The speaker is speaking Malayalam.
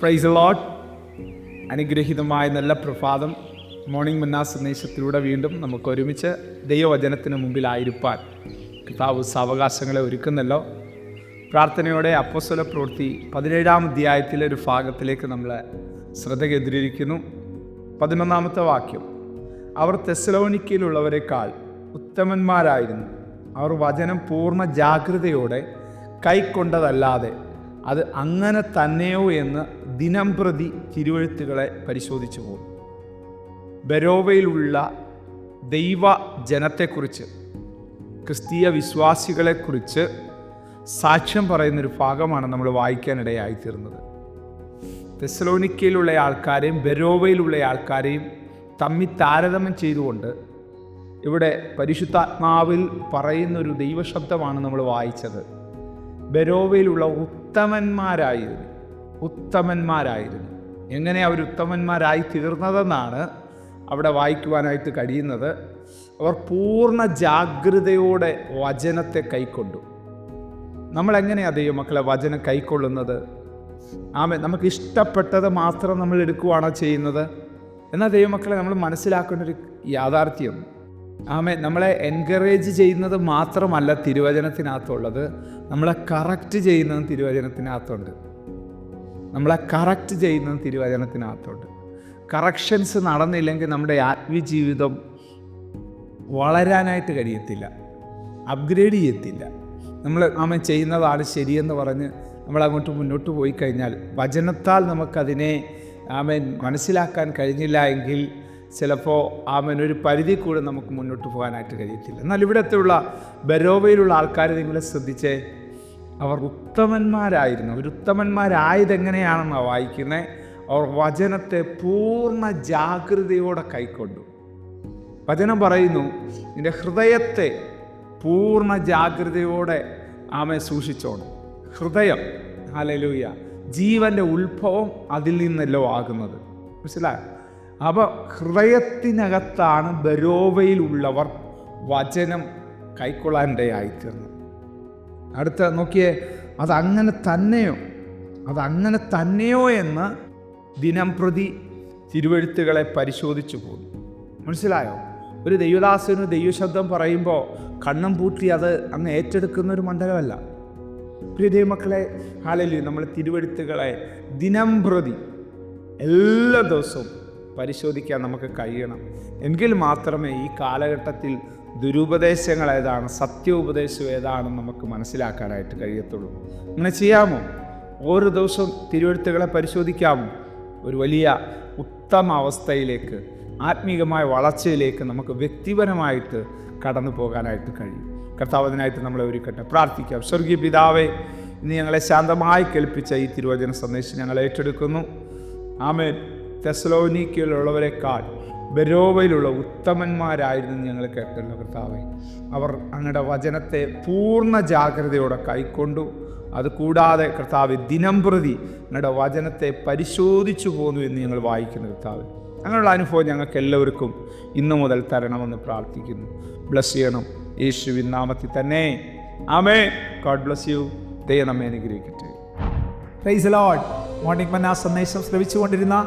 പ്രൈസ് ലോട്ട് അനുഗ്രഹീതമായ നല്ല പ്രഭാതം. മോർണിംഗ് മന്നാ സന്ദേശത്തിലൂടെ വീണ്ടും നമുക്ക് ഒരുമിച്ച് ദൈവവചനത്തിന് മുമ്പിലായിരിക്കാൻ കർത്താവ് സാവകാശങ്ങളെ ഒരുക്കുന്നല്ലോ. പ്രാർത്ഥനയോടെ അപ്പോസ്വല പ്രവൃത്തി പതിനേഴാം അധ്യായത്തിലെ ഒരു ഭാഗത്തിലേക്ക് നമ്മൾ ശ്രദ്ധ കേന്ദ്രീകരിക്കുന്നു. പതിനൊന്നാമത്തെ വാക്യം. അവർ തെസലോനിക്കയിലുള്ളവരെക്കാൾ ഉത്തമന്മാരായിരുന്നു. അവർ വചനം പൂർണ ജാഗ്രതയോടെ കൈക്കൊണ്ടതല്ലാതെ അത് അങ്ങനെ തന്നെയോ എന്ന് ദിനം പ്രതി തിരുവഴുത്തുകളെ പരിശോധിച്ചു പോകും. ബരോവയിലുള്ള ദൈവ ജനത്തെക്കുറിച്ച് ക്രിസ്തീയ വിശ്വാസികളെക്കുറിച്ച് സാക്ഷ്യം പറയുന്നൊരു ഭാഗമാണ് നമ്മൾ വായിക്കാനിടയായിത്തീർന്നത്. തെസലോനിക്കയിലുള്ള ആൾക്കാരെയും ബരോവയിലുള്ള ആൾക്കാരെയും തമ്മിൽ താരതമ്യം ചെയ്തുകൊണ്ട് ഇവിടെ പരിശുദ്ധാത്മാവിൽ പറയുന്നൊരു ദൈവശബ്ദമാണ് നമ്മൾ വായിച്ചത്. ബരോവയിലുള്ള ഉത്തമന്മാരായിരുന്നു. ഉത്തമന്മാരായിരുന്നു. എങ്ങനെ അവർ ഉത്തമന്മാരായി തീർന്നതെന്നാണ് അവിടെ വായിക്കുവാനായിട്ട് കഴിയുന്നത്. അവർ പൂർണ ജാഗ്രതയോടെ വചനത്തെ കൈക്കൊണ്ടു. നമ്മളെങ്ങനെയാണ് ദൈവമക്കളെ വചനം കൈക്കൊള്ളുന്നത്? ആമേ നമുക്ക് ഇഷ്ടപ്പെട്ടത് മാത്രം നമ്മൾ എടുക്കുകയാണോ ചെയ്യുന്നത്? എന്നാൽ ദൈവമക്കളെ നമ്മൾ മനസ്സിലാക്കേണ്ട ഒരു യാഥാർത്ഥ്യം. ആമേ നമ്മളെ എൻകറേജ് ചെയ്യുന്നത് മാത്രമല്ല തിരുവചനത്തിനകത്തുള്ളത്. നമ്മളെ കറക്റ്റ് ചെയ്യുന്നതും തിരുവചനത്തിനകത്തുണ്ട്. നമ്മളെ കറക്റ്റ് ചെയ്യുന്ന തിരുവചനത്തിനകത്തോട്ട്. കറക്ഷൻസ് നടന്നില്ലെങ്കിൽ നമ്മുടെ ആത്മീയജീവിതം വളരാനായിട്ട് കഴിയത്തില്ല. അപ്ഗ്രേഡ് ചെയ്യത്തില്ല. നമ്മൾ ആമ ചെയ്യുന്നതാണ് ശരിയെന്ന് പറഞ്ഞ് നമ്മൾ അങ്ങോട്ട് മുന്നോട്ട് പോയി കഴിഞ്ഞാൽ വചനത്താൽ നമുക്കതിനെ ആമൻ മനസ്സിലാക്കാൻ കഴിഞ്ഞില്ല എങ്കിൽ ചിലപ്പോൾ ആമൻ ഒരു പരിധി കൂടെ നമുക്ക് മുന്നോട്ട് പോകാനായിട്ട് കഴിയത്തില്ല. എന്നാൽ ഇവിടത്തെയുള്ള ബരോവയിലുള്ള ആൾക്കാർ നിങ്ങളെ ശ്രദ്ധിച്ചേ? അവർ ഉത്തമന്മാരായിരുന്നു. അവർ ഉത്തമന്മാരായതെങ്ങനെയാണെന്നാണ് വായിക്കുന്നത് അവർ വചനത്തെ പൂർണ ജാഗ്രതയോടെ കൈക്കൊണ്ടു. വചനം പറയുന്നു നിന്റെ ഹൃദയത്തെ പൂർണ ജാഗ്രതയോടെ ആമെ സൂക്ഷിച്ചോണം. ഹൃദയം ഹലലൂയ ജീവന്റെ ഉത്ഭവം അതിൽ നിന്നല്ലോ ആകുന്നത്. മനസ്സിലായോ? അപ്പോൾ ഹൃദയത്തിനകത്താണ് ബരോവയിലുള്ളവർ വചനം കൈക്കൊള്ളാനിടയായിത്തീർന്നത്. അടുത്ത നോക്കിയേ അതങ്ങനെ തന്നെയോ? അതങ്ങനെ തന്നെയോ എന്ന് ദിനം പ്രതി തിരുവഴുത്തുകളെ പരിശോധിച്ചു പോകുന്നു മനസ്സിലായോ? ഒരു ദൈവദാസന് ദൈവശബ്ദം പറയുമ്പോൾ കണ്ണം പൂട്ടി അത് അങ്ങ് ഏറ്റെടുക്കുന്ന ഒരു മണ്ഡലമല്ല. പ്രിയ ദൈവമക്കളെ ഹാലല്ലി നമ്മൾ തിരുവഴുത്തുകളെ ദിനം പ്രതി എല്ലാ ദിവസവും പരിശോധിക്കാൻ നമുക്ക് കഴിയണം. എങ്കിൽ മാത്രമേ ഈ കാലഘട്ടത്തിൽ ദുരുപദേശങ്ങൾ ഏതാണ്? സത്യോപദേശം ഏതാണെന്ന് നമുക്ക് മനസ്സിലാക്കാനായിട്ട് കഴിയത്തുള്ളൂ. അങ്ങനെ ചെയ്യാമോ? ഓരോ ദിവസവും തിരുവഴുത്തുകളെ പരിശോധിക്കാമോ? ഒരു വലിയ ഉത്തമ അവസ്ഥയിലേക്ക് ആത്മീകമായ വളർച്ചയിലേക്ക് നമുക്ക് വ്യക്തിപരമായിട്ട് കടന്നു പോകാനായിട്ട് കഴിയും. കർത്താവതിനായിട്ട് നമ്മളെ ഒരുക്കട്ടെ. പ്രാർത്ഥിക്കാം. സ്വർഗീയ പിതാവെ ഇന്ന് ഞങ്ങളെ ശാന്തമായി കേൾപ്പിച്ച ഈ തിരുവചന സന്ദേശം ഞങ്ങൾ ഏറ്റെടുക്കുന്നു. ആമേൻ. തെസലോനിക്കയിലുള്ളവരെക്കാൾ ബരോവയിലുള്ള ഉത്തമന്മാരായിരുന്നു ഞങ്ങൾ കേട്ടല്ലോ കർത്താവെ. അവർ അങ്ങയുടെ വചനത്തെ പൂർണ ജാഗ്രതയോടെ കൈക്കൊണ്ടു. അതുകൂടാതെ കർത്താവ് ദിനം പ്രതി അങ്ങയുടെ വചനത്തെ പരിശോധിച്ചു പോന്നു എന്ന് ഞങ്ങൾ വായിക്കുന്നു കർത്താവ്. അങ്ങനെയുള്ള അനുഭവം ഞങ്ങൾക്ക് എല്ലാവർക്കും ഇന്നു മുതൽ തരണമെന്ന് പ്രാർത്ഥിക്കുന്നു. ബ്ലസ് ചെയ്യണം. യേശുവിൻ നാമത്തിൽ തന്നെ. ആമേ ഗോഡ് ബ്ലസ് യു ദൈവം നമ്മെ അനുഗ്രഹിക്കട്ടെ. മോർണിംഗ് മന്ന സന്ദേശം ശ്രവിച്ചുകൊണ്ടിരുന്ന